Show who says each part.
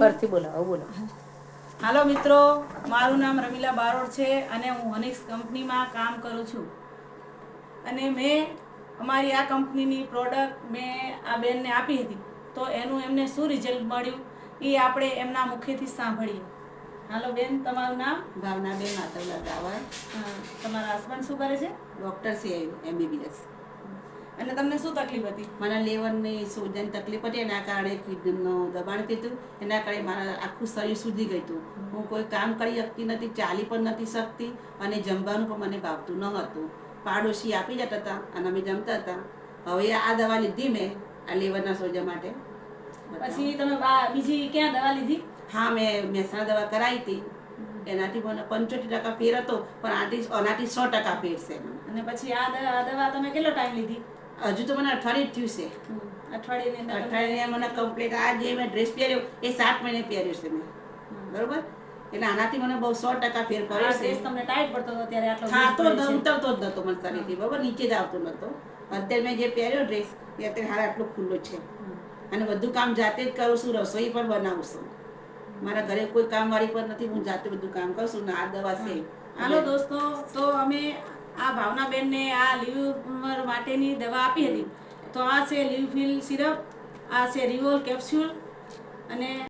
Speaker 1: ફરથી બોલાવો બોલો.
Speaker 2: હાલો મિત્રો મારું નામ રમીલા બારોડ છે અને હું હનિક્સ કંપનીમાં કામ કરું છું. અને મેં અમારી આ કંપનીની પ્રોડક્ટ મેં આ બેનને આપી હતી. તો એનું એમને શું રિઝલ્ટ મળ્યું? એ આપણે એમના મુખેથી સાંભળીએ. હાલો બેન તમારું નામ?
Speaker 3: ભાવનાબેન માતવલા
Speaker 2: રાવળ તમારા હસબન્ડ શું કરે છે?
Speaker 3: ડૉક્ટર છે એમબીબીએસ
Speaker 2: અને તમને શું તકલીફ હતી?
Speaker 3: મને લેવરની સૂજન તકલીફ હતી એના કારણે કિડનીનું દબાણ થયું એના કારણે મારા આખું શરીર સૂજી ગયું હતું. હું કોઈ કામ કરી શકતી નથી ચાલી પણ નથી શકતી અને જમવાનું પણ મને ભાવતું ન હતું પાડોશી આપી જતા હતા અને અમે જમતા હતા. હવે આ દવા લીધી મેં આ લેવરના સોજા માટે.
Speaker 2: પછી તમે બીજી ક્યાં દવા લીધી?
Speaker 3: હા મેં મહેસાણા દવા કરાવી હતી. એનાથી મને પંચોતેર ટકા ફેર હતો પણ આનાથી આનાથી સો ટકા ફેર છે
Speaker 2: અને પછી આ આ દવા તમે કેટલો ટાઈમ લીધી?
Speaker 3: હજુ તો મને અઠવાડિયું જ થયું છે.
Speaker 2: હમ, અઠવાડિયાની
Speaker 3: અઠવાડિયે મને કમ્પ્લીટ આ જે મેં ડ્રેસ પહેર્યો એ સાત મહિને પહેર્યો છે મેં. બરોબર? એટલે આનાથી મને બહુ સો ટકા ફેર પડ્યો છે.
Speaker 2: તમને ટાઈટ પડતો હતો ત્યારે આટલો
Speaker 3: થાતો
Speaker 2: છે.
Speaker 3: ઉતરતો જ નતો મને શરીરથી બરોબર? નીચે જ આવતો નતો. અત્યારે મેં જે પહેર્યો ડ્રેસ એ અત્યારે હારે આટલો ખુલ્લો છે. અને બધું કામ જાતે જ કરું છું રસોઈ પણ બનાવું છું. મારા ઘરે કોઈ કામ વાળી પણ નથી હું જાતે બધું કામ કરું છું ને આ દવા છે.
Speaker 2: હાલો દોસ્તો તો અમે આ ભાવનાબેનને આ લીવર માટેની દવા આપી હતી. તો આ છે લીવફિલ સિરપ, આ છે રિવોલ કેપ્સ્યુલ અને